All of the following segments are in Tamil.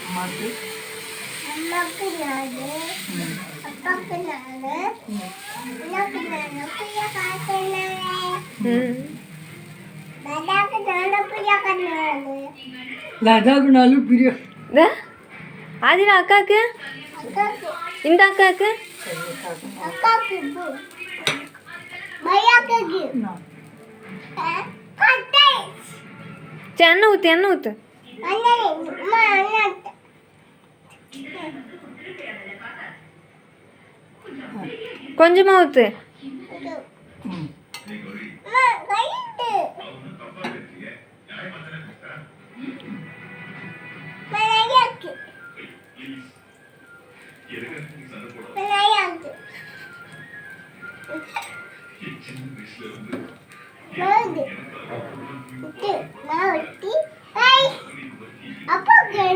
அம்மாக்கு? அம்மாக்கு ம். அப்பாக்கு நாலு அண்ணாக்கு தாதாக்கு நாலு. புளியா நாலு. லதாக்கு பிரியா ஆதிரா அக்காக்கு? இந்த அக்காக்கு? அக்காக்கு நான் கட்டை எண்ணெய் ஊற்று எண்ணெய் ஊற்று அண்ணே அம்மா அண்ணாட்ட கொஞ்சமாக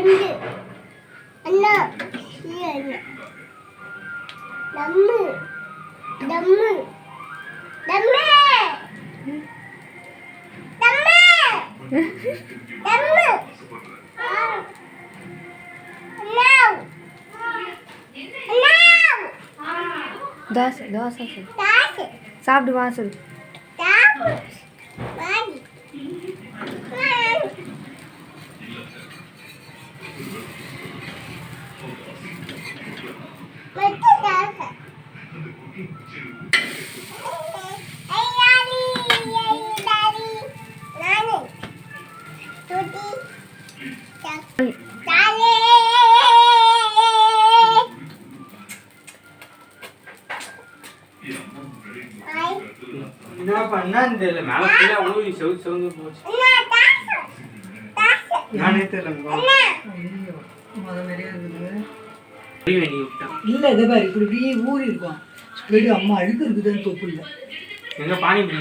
அப்பா ரெண்டு அண்ணா இது அண்ணா தம்மு தம்மு தம்மு தம்மு தம்மு now now தோசை தோசை சொல்லு தாசு சாப்பிடு என்ன பண்ணான்னு தெரியல மேல ஃபுல்லா ஊறி செவு செவந்து போச்சு. நானே தெரியல இல்லை இதை பாரு இப்படி ஊறி இருக்கும். ஸ்ப்ரெட் அம்மா அழுக்கு இருக்குதுன்னு இல்லை எங்க பானி பண்ணி